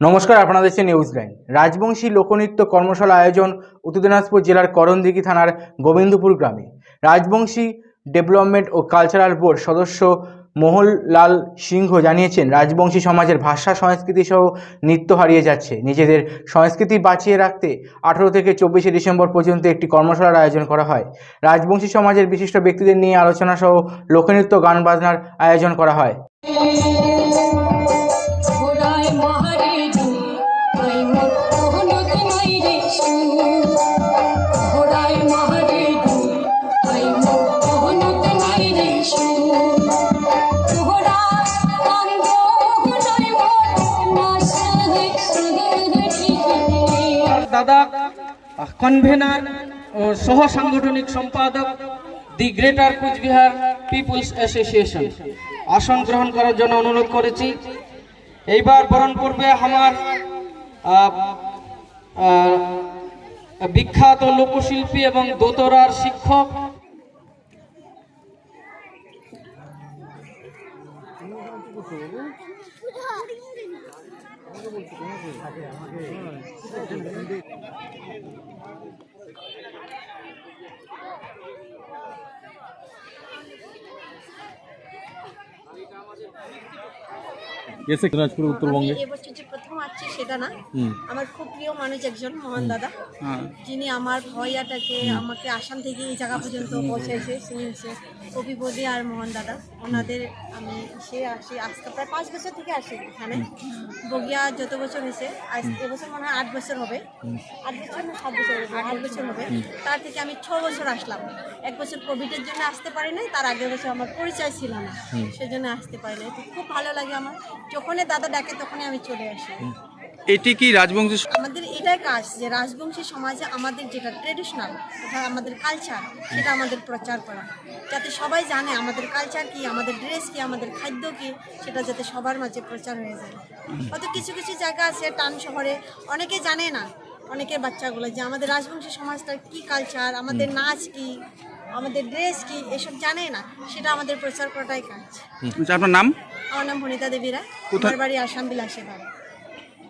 নমস্কার আপনাদের দেখছেন নিউজ লাইন রাজবংশী লোকনৃত্য কর্মশালা আয়োজন উত্তর দিনাজপুর জেলার করণদিঘি থানার গোবিন্দপুর গ্রামে। রাজবংশী ডেভেলপমেন্ট ও কালচারাল বোর্ড সদস্য মোহনলাল সিংহ জানিয়েছেন, রাজবংশী সমাজের ভাষা, সংস্কৃতি সহ নৃত্য হারিয়ে যাচ্ছে। নিজেদের সংস্কৃতি বাঁচিয়ে রাখতে আঠারো থেকে চব্বিশে ডিসেম্বর পর্যন্ত একটি কর্মশালার আয়োজন করা হয়। রাজবংশী সমাজের বিশিষ্ট ব্যক্তিদের নিয়ে আলোচনা সহ লোকনৃত্য গান বাজনার আয়োজন করা হয়। দাদা কনভেনার ও সহ সাংগঠনিক সম্পাদক the greater Cooch Behar people's association. আসন গ্রহণ করার জন্য অনুরোধ করেছি। এইবার বরণ করবে আমার বিখ্যাত লোকশিল্পী এবং দোতরার শিক্ষক। এসে দিনাজপুর উত্তরবঙ্গে। আসছি সেটা না। আমার খুব প্রিয় মানুষ একজন মোহন দাদা। হ্যাঁ। যিনি আমার ভয়াটাকে আমাকে আসাম থেকে এই জায়গা পর্যন্ত পৌঁছেছে তিনি হচ্ছে কবি আর মোহন দাদা। ওনাদের আমি সে আসি আজকে প্রায় পাঁচ বছর থেকে আসি এখানে। বগিয়া যত বছর হয়েছে আজ এবছর মনে হয় আট বছর হবে। আট বছর না সাত বছর হবে আট বছর হবে। তার থেকে আমি ছ বছর আসলাম। এক বছর কোভিডের জন্য আসতে পারি নাই তার আগের বছর আমার পরিচয় ছিল না। সেজন্য আসতে পারি নাই। তো খুব ভালো লাগে আমার। যখনই দাদা ডাকে তখনই আমি চলে আসি। এটি কি রাজবংশী আমাদের এটাই কাজ যে রাজবংশী সমাজে আমাদের যেটা ট্রেডিশনাল আমাদের কালচার সেটা আমাদের প্রচার করা। যাতে সবাই জানে আমাদের কালচার কি আমাদের ড্রেস কি আমাদের খাদ্য কি সেটা যাতে সবার মাঝে প্রচার হয়ে যায়। হয়তো কিছু কিছু জায়গা আছে টান শহরে অনেকে জানে না অনেকের বাচ্চাগুলো যে আমাদের রাজবংশী সমাজটার কি কালচার আমাদের নাচ কি আমাদের ড্রেস কি এসব জানে না সেটা আমাদের প্রচার করাটাই কাজ। আচ্ছা, আপনার নাম? আমার নাম ভনিতা দেবীরা কোথায়- বাড়ি আসাম বিলাসে বাড়ি